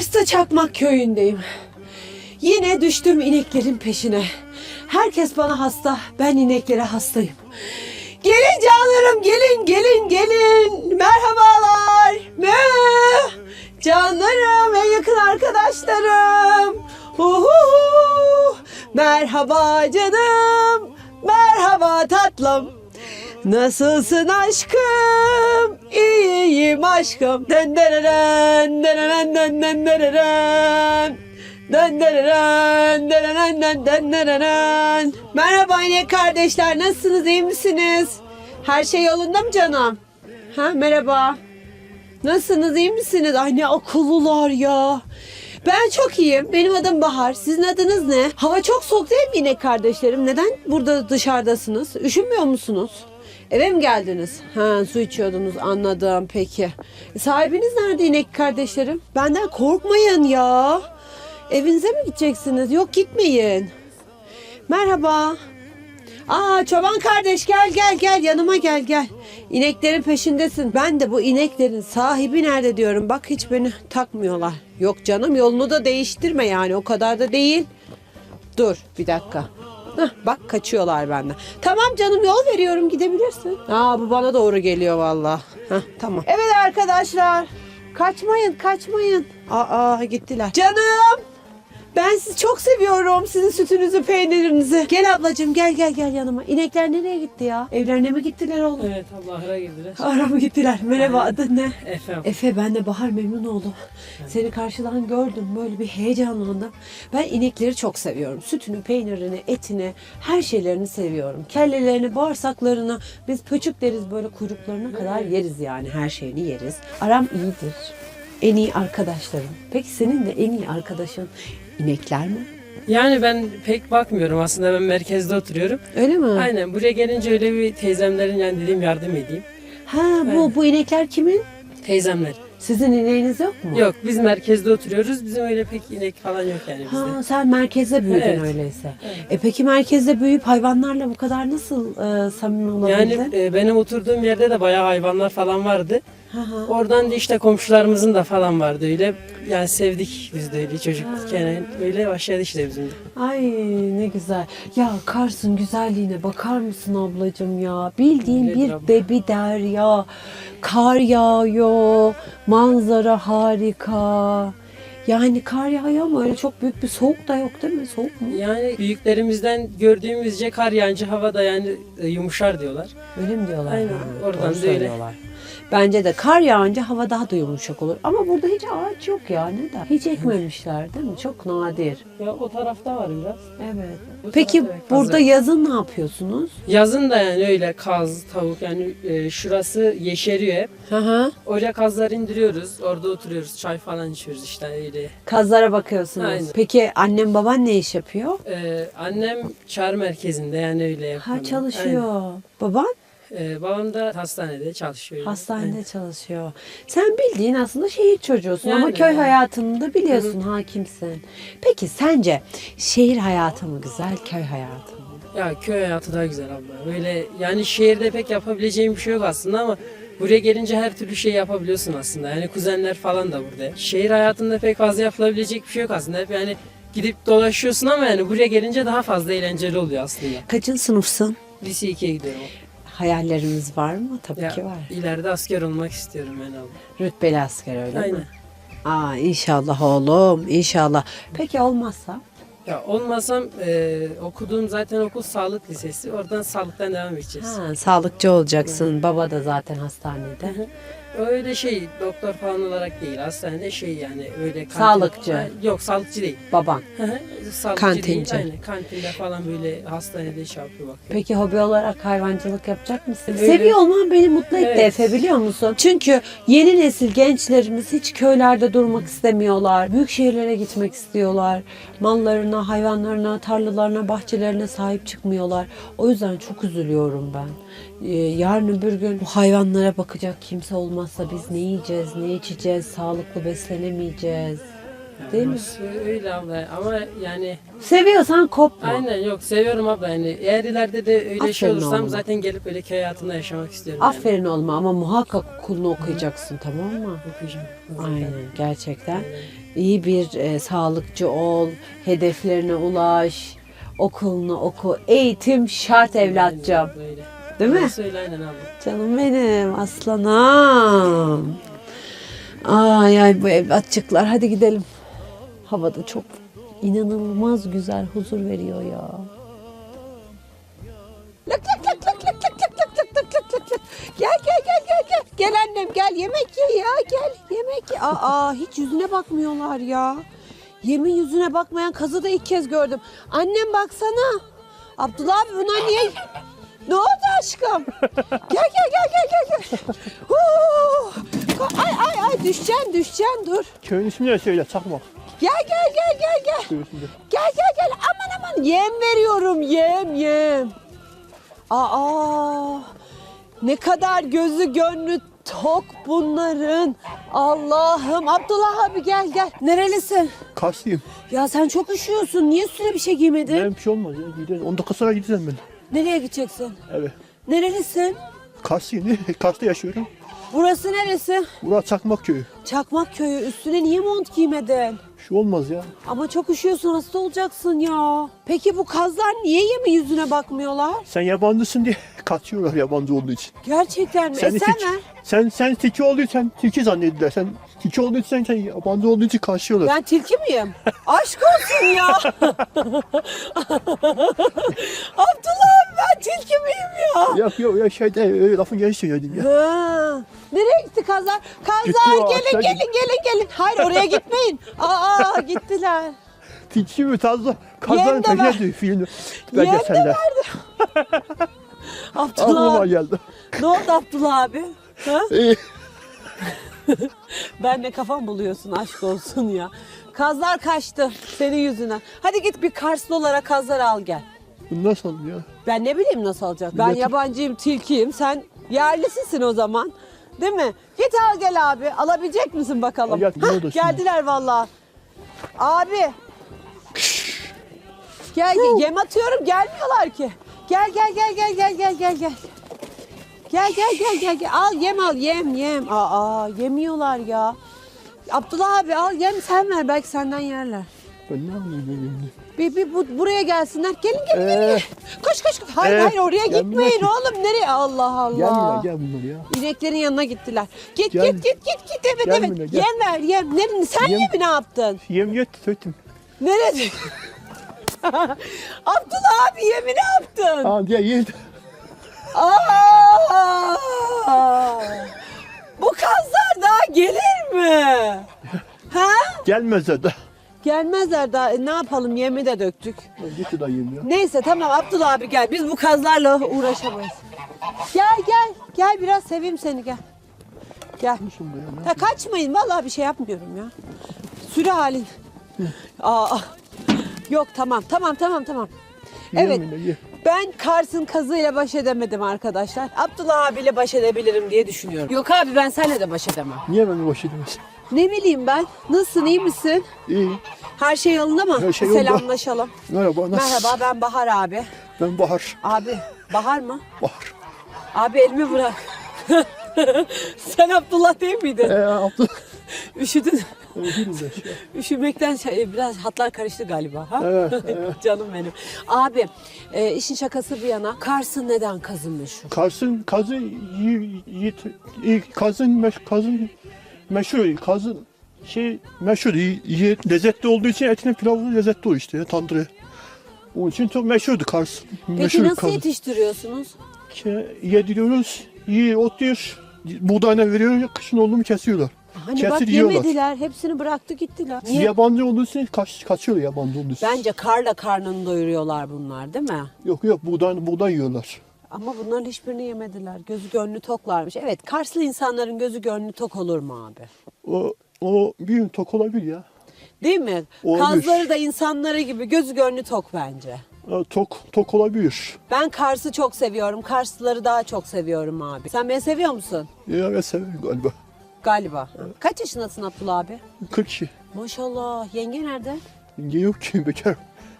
Kars'ta Çakmak köyündeyim. Yine düştüm ineklerin peşine. Herkes bana hasta, ben ineklere hastayım. Gelin canlarım, gelin, gelin, gelin. Merhabalar. Mö. Canlarım, en yakın arkadaşlarım. Uhu. Merhaba canım. Merhaba tatlım. Nasılsın aşkım? İyiyim aşkım. Dön dön dön dön dön dön. Merhaba yine kardeşler nasılsınız iyi misiniz? Her şey yolunda mı canım? Ha merhaba. Nasılsınız iyi misiniz? Ay ne akıllılar ya. Ben çok iyiyim. Benim adım Bahar. Sizin adınız ne? Hava çok soğuk değil mi yine kardeşlerim? Neden burada dışarıdasınız? Üşümüyor musunuz? Eve mi geldiniz? Ha su içiyordunuz anladım peki. E, sahibiniz nerede inek kardeşlerim? Benden korkmayın ya. Evinize mi gideceksiniz? Yok gitmeyin. Merhaba. Aa çoban kardeş gel gel gel yanıma gel gel. İneklerin peşindesin. Ben de bu ineklerin sahibi nerede diyorum. Bak hiç beni takmıyorlar. Yok canım yolunu da değiştirme yani o kadar da değil. Dur bir dakika. Hah, bak kaçıyorlar benden. Tamam canım yol veriyorum gidebilirsin. Aa bu bana doğru geliyor valla. Tamam. Evet arkadaşlar. Kaçmayın kaçmayın. Aa gittiler. Canım. Ben sizi çok seviyorum. Sizin sütünüzü, peynirinizi. Gel ablacığım gel gel gel yanıma. İnekler nereye gitti ya? Evlerine mi gittiler oğlum? Evet abla ahıra girdiler. Ara mı gittiler? Merhaba adın ne? Efendim. Efe ben de Bahar memnun oldum. Seni karşıdan gördüm böyle bir heyecanlandım. Ben inekleri çok seviyorum. Sütünü, peynirini, etini, her şeylerini seviyorum. Kellelerini, bağırsaklarını biz pöçük deriz böyle kuyruklarına kadar yeriz yani her şeyini yeriz. Aram iyidir. En iyi arkadaşlarım. Peki senin de en iyi arkadaşın inekler mi? Yani ben pek bakmıyorum aslında ben merkezde oturuyorum. Öyle mi? Aynen buraya gelince öyle bir teyzemlerin yani dedim yardım edeyim. Ha bu bu inekler kimin? Teyzemler. Sizin ineğiniz yok mu? Yok biz merkezde oturuyoruz. Bizim öyle pek inek falan yok yani bizde. Ha, sen merkezde büyüdün Evet. öyleyse. Evet. E peki merkezde büyüyüp hayvanlarla bu kadar nasıl e, samimi olabildin? Yani e, benim oturduğum yerde de bayağı hayvanlar falan vardı. Oradan da işte komşularımızın da falan vardı öyle. Yani sevdik biz de öyle çocukken yani öyle başladı işte bizim de. Ay ne güzel. Ya Kars'ın güzelliğine bakar mısın ablacığım ya? Bildiğin Öyledir bir abla. bebi derya. Kar yağıyor. Manzara harika. Yani kar yağıyor ama öyle çok büyük bir soğuk da yok değil mi? Soğuk mu? Yani büyüklerimizden gördüğümüzce kar yağınca hava da yani e, yumuşar diyorlar. Öyle mi diyorlar? Aynen, oradan da öyle. söylüyorlar. Bence de kar yağınca hava daha da yumuşak olur. Ama burada hiç ağaç yok ya neden? Hiç ekmemişler değil mi? Çok nadir. Ya o tarafta var biraz. Evet. Bu Peki tarafta evet, burada fazla. yazın ne yapıyorsunuz? Yazın da yani öyle kaz, tavuk yani e, şurası yeşeriyor hep. Hı hı. Oraya kazlar indiriyoruz. Orada oturuyoruz. Çay falan içiyoruz işte öyle. Kazlara bakıyorsunuz. Aynen. Peki annem baban ne iş yapıyor? E, annem çağrı merkezinde yani öyle yapıyor. Ha çalışıyor. Baban Aynen. E, babam da hastanede çalışıyor. hastanede Aynen. çalışıyor. Sen bildiğin aslında şehir çocuğusun ama Yani, köy yani. hayatını da biliyorsun, hakimsin. Peki sence şehir hayatı mı güzel, köy hayatı mı? Ya köy hayatı daha güzel abla. Böyle yani şehirde pek yapabileceğim bir şey yok aslında ama buraya gelince her türlü şey yapabiliyorsun aslında. Yani kuzenler falan da burada. Şehir hayatında pek fazla yapılabilecek bir şey yok aslında. Hep yani gidip dolaşıyorsun ama yani buraya gelince daha fazla eğlenceli oluyor aslında. Kaçıncı sınıfsın? Lise 2'ye gidiyorum. Hayallerimiz var mı? Tabii Ya, ki var. ileride asker olmak istiyorum ben abla. Rütbeli asker öyle Aynen. mi? Aa inşallah oğlum inşallah. Peki olmazsa? Ya olmasam e, okuduğum zaten okul sağlık lisesi. Oradan sağlıktan devam edeceğiz. Ha, sağlıkçı olacaksın. Baba da zaten hastanede. Öyle şey doktor falan olarak değil. Hastanede şey yani öyle kantin- Sağlıkçı. Ha, Yok sağlıkçı değil. Baban. Sağlıkçı Kantinci. değil. Aynen kantinde falan böyle hastanede şey yapıyor bakıyor. Peki hobi olarak hayvancılık yapacak mısın? Öyle. Seviyor olman beni mutlu etti Evet. Efe biliyor musun? Çünkü yeni nesil gençlerimiz hiç köylerde durmak istemiyorlar. Büyük şehirlere gitmek istiyorlar. Mallarına, hayvanlarına, tarlalarına, bahçelerine sahip çıkmıyorlar. O yüzden çok üzülüyorum ben. Ee, yarın öbür gün bu hayvanlara bakacak kimse olmazsa biz ne yiyeceğiz, ne içeceğiz, sağlıklı beslenemeyeceğiz. Değil mi? Orası Öyle abla ama yani Seviyorsan kopma. aynen yok seviyorum abla yani eğer ileride de öyle şey Aferin olursam oğlum. zaten gelip böyle köy hayatında yaşamak istiyorum. yani. Aferin olma ama muhakkak okulunu okuyacaksın tamam mı? Okuyacağım. Aynen gerçekten. iyi bir e, sağlıkçı ol, hedeflerine ulaş, okulunu oku. Eğitim şart evlatcığım. Değil mi? Orası öyle aynen abla. Canım benim aslanım. Ay ay bu evlatçıklar hadi gidelim. Havada çok inanılmaz güzel huzur veriyor ya. Lak lak lak lak lak lak lak lak lak lak lak lak lak. Gel gel gel gel gel. Gel annem gel yemek ye ya gel yemek ye. Aa hiç yüzüne bakmıyorlar ya. Yemin yüzüne bakmayan kazı da ilk kez gördüm. Annem baksana. Abdullah abi bunlar niye... Ne oldu aşkım? Gel gel gel gel gel gel. Huu! Ay ay ay düşeceksin düşeceksin dur. Köyün ismini de söyle çakmak. Gel gel gel gel gel. Köyün ismini de. Gel gel gel aman aman yem veriyorum yem yem. Aa ne kadar gözü gönlü tok bunların. Allah'ım Abdullah abi gel gel. Nerelisin? Karslıyım. Ya sen çok üşüyorsun. Niye üstüne bir şey giymedin? Benim bir şey olmaz ya. Gideceğiz. 10 dakika sonra gideceğim ben. Nereye gideceksin? Evet. Nerelisin? Karslıyım. Kars'ta yaşıyorum. Burası neresi? Burası Çakmak köyü. Çakmak köyü. Üstüne niye mont giymedin? Şu olmaz ya. Ama çok üşüyorsun hasta olacaksın ya. Peki bu kazlar niye yeme yüzüne bakmıyorlar? Sen yabancısın diye kaçıyorlar yabancı olduğu için. Gerçekten mi? Sen, e sen mi? sen, sen tilki olduğu için sen tilki zannediyorlar. Sen tilki olduğu için sen yabancı olduğu için kaçıyorlar. Ben tilki miyim? Aşk olsun ya. Abdullah ben tilki miyim ya? Yok yok ya şeyde öyle lafın gelişi söyledim ya. Ha. Nereye gitti kazlar? Kazlar Gitti o gelin gelin gelin gelin. Hayır oraya gitmeyin. Aa gittiler. Tilki mi tazla? Kazların Yem de peşine düşüyor filmi. Yem de. Abdullah Aklıma abi. geldi. Ne oldu Abdullah abi? Ha? İyi. Ben de kafam buluyorsun aşk olsun ya. Kazlar kaçtı senin yüzünden. Hadi git bir Karslı olarak kazlar al gel. Bu nasıl ya? Ben ne bileyim nasıl alacak. Ben Milletin- yabancıyım, tilkiyim. Sen yerlisisin o zaman. Değil mi? Git al gel abi. Alabilecek misin bakalım? Ne Hah, geldiler vallahi. Abi. Gel gel. Yem atıyorum gelmiyorlar ki. Gel gel gel gel gel gel gel gel. Gel gel gel gel gel. Al yem al yem yem. Aa yemiyorlar ya. Abdullah abi al yem sen ver belki senden yerler. Ben ne şimdi? Bir, bir bu, buraya gelsinler. Gelin gelin gelin. Ee. Koş koş koş. Hayır ee, hayır oraya gelmiyor gitmeyin oğlum. Nereye? Allah Allah. Gelmiyorlar gel bunlar ya. İneklerin yanına gittiler. Git Gel. git git git git evet Gelmiyorlar, evet. gel. Yem ver yem. Nerede? Sen Yem. yemi ne yaptın? Yem yet söyledim. Nerede? Abdullah abi yemi ne yaptın? Aa diye yet. Aa! Bu kazlar daha gelir mi? Ha? Gelmezler de. Gelmezler daha. E, ne yapalım yemi de döktük. Git de yem ya. Neyse tamam Abdullah abi gel. Biz bu kazlarla uğraşamayız. Gel gel. Gel biraz seveyim seni gel. Gel. Şimdi ya. Ya kaçmayın vallahi bir şey yapmıyorum ya. Sürü halin. Aa. Yok tamam tamam tamam tamam. Evet. Ye. Ben Kars'ın kazıyla baş edemedim arkadaşlar. Abdullah abiyle baş edebilirim diye düşünüyorum. Yok abi ben seninle de baş edemem. Niye ben boş edemezsin? Ne bileyim ben. Nasılsın iyi misin? İyi. Her şey yolunda mı? Her şey yolunda. Selamlaşalım. Merhaba nasılsın? Merhaba ben Bahar abi. Ben Bahar. Abi Bahar mı? Bahar. Abi elimi bırak. Sen Abdullah değil miydin? Ee abla. Üşüdün. Şey. Üşümekten şey- biraz hatlar karıştı galiba. Ha? Evet, evet. Canım benim. Abi e, işin şakası bir yana Kars'ın neden kazı meşhur? Kars'ın kazı yi, yi, yi, kazın meş, kazın meşhur kazın şey meşhur yi, yi- lezzetli olduğu için etinin pilavı lezzetli o işte tandırı. Onun için çok meşhurdu Kars. Peki meşhur nasıl kazı. yetiştiriyorsunuz? Ke- Yediriyoruz, yiyor, otluyor, buğdayına veriyor, kışın oldu mu kesiyorlar. Hani Kesir bak yiyorlar. yemediler. Hepsini bıraktı gittiler. Niye? Yabancı olduğu için kaç, kaçıyorlar yabancı olduğu için. Bence karla karnını doyuruyorlar bunlar değil mi? Yok yok buğday, buğday yiyorlar. Ama bunların hiçbirini yemediler. Gözü gönlü toklarmış. Evet Karslı insanların gözü gönlü tok olur mu abi? O, o bir gün tok olabilir ya. Değil mi? Olmuş. Kazları da insanları gibi gözü gönlü tok bence. O, Tok, tok olabilir. Ben Kars'ı çok seviyorum. Karslıları daha çok seviyorum abi. Sen beni seviyor musun? Ya ben severim galiba. Galiba. Kaç yaşındasın Abdullah abi? 40 kişi. Maşallah. Yenge nerede? Yenge yok ki bekar.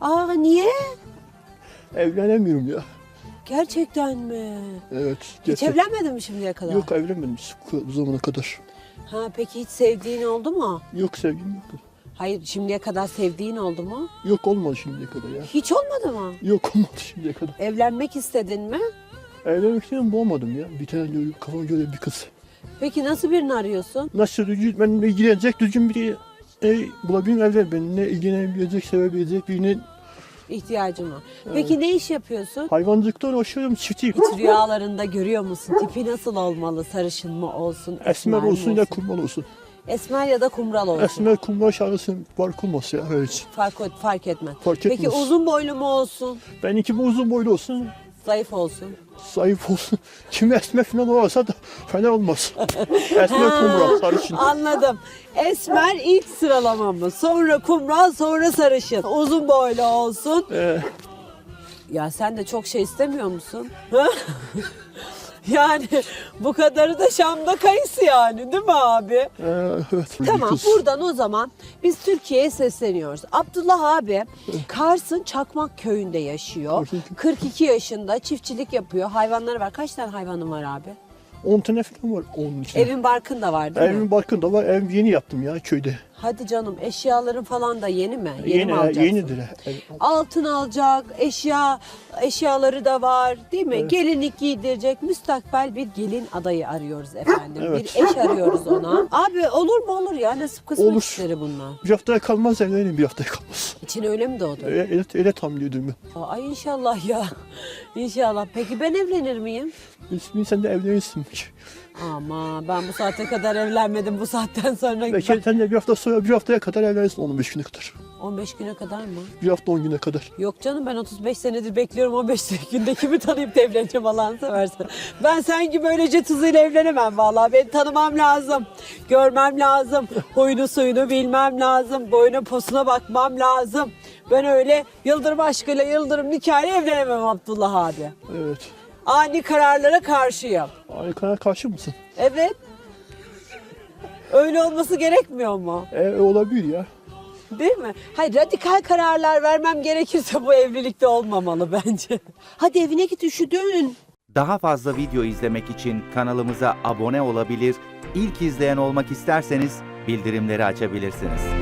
Aa niye? Evlenemiyorum ya. Gerçekten mi? Evet. Hiç gerçek- evlenmedin mi şimdiye kadar? Yok evlenmedim bu zamana kadar. Ha peki hiç sevdiğin oldu mu? Yok sevgilim yok. Hayır şimdiye kadar sevdiğin oldu mu? Yok olmadı şimdiye kadar ya. Hiç olmadı mı? Yok olmadı şimdiye kadar. Evlenmek istedin mi? Evlenmek istedim bulamadım ya. Bir tane böyle kafama göre bir kız. Peki nasıl birini arıyorsun? Nasıl düzgün, benimle ilgilenecek düzgün biri e, bulabilirim evlen. Benimle ilgilenebilecek, sevebilecek birinin İhtiyacın var. Peki ne iş yapıyorsun? hayvancılıkta uğraşıyorum. Çiftçiyim. Hiç rüyalarında görüyor musun? Tipi nasıl olmalı? Sarışın mı olsun? Esmer mi olsun ya kumral olsun. Esmer ya da kumral olsun. Esmer kumral şarkısı fark olmaz ya. Evet. Fark, fark etmez. Fark Peki etmez. uzun boylu mu olsun? Ben iki uzun boylu olsun, Zayıf olsun. zayıf olsun. Kim esmer falan olursa da fena olmaz. esmer kumral, sarışın. Anladım. Esmer ilk sıralamamız. Sonra kumral, sonra sarışın. Uzun boylu olsun. Ee, Ya sen de çok şey istemiyor musun? yani bu kadarı da Şam'da kayısı yani değil mi abi? e, evet. Tamam kız. buradan o zaman biz Türkiye'ye sesleniyoruz. Abdullah abi Kars'ın Çakmak köyünde yaşıyor. Kars'ın- 42 yaşında çiftçilik yapıyor. Hayvanları var. Kaç tane hayvanın var abi? 10 tane falan var onun için. Evin barkın da var değil mi? Evimin barkında var. Ev yeni yaptım ya köyde. Hadi canım eşyaların falan da yeni mi? Yeni, Yeni, mi alacaksın? yenidir. Ev- Altın alacak, eşya, eşyaları da var değil mi? Gelinlik giydirecek, müstakbel bir gelin adayı arıyoruz efendim. Evet. Bir eş arıyoruz ona. Abi olur mu olur ya nasip kısmet Olur. işleri bunlar. Bir haftaya kalmaz evlenin bir haftaya kalmaz. İçine öyle mi doğdu? Öyle, öyle, öyle tahmin ediyorum ben. Ay inşallah ya. İnşallah. Peki ben evlenir miyim? İsmin sen de evlenirsin. Ama ben bu saate kadar evlenmedim. Bu saatten sonra Belki sen de bir hafta sonra bir haftaya kadar evlenirsin 15 güne kadar. 15 güne kadar mı? Bir hafta 10 güne kadar. Yok canım ben 35 senedir bekliyorum 15 günde kimi tanıyıp da evleneceğim Allah'ını seversen. Ben sen gibi öylece tuzuyla evlenemem vallahi. Beni tanımam lazım. Görmem lazım. Huyunu suyunu bilmem lazım. Boyuna posuna bakmam lazım. Ben öyle yıldırım aşkıyla yıldırım nikahıyla evlenemem Abdullah abi. Evet. Ani kararlara karşıyım. Aykana karşı mısın? Evet. Öyle olması gerekmiyor mu? E, olabilir ya. Değil mi? Hayır radikal kararlar vermem gerekirse bu evlilikte olmamalı bence. Hadi evine git üşüdün. Daha fazla video izlemek için kanalımıza abone olabilir, ilk izleyen olmak isterseniz bildirimleri açabilirsiniz.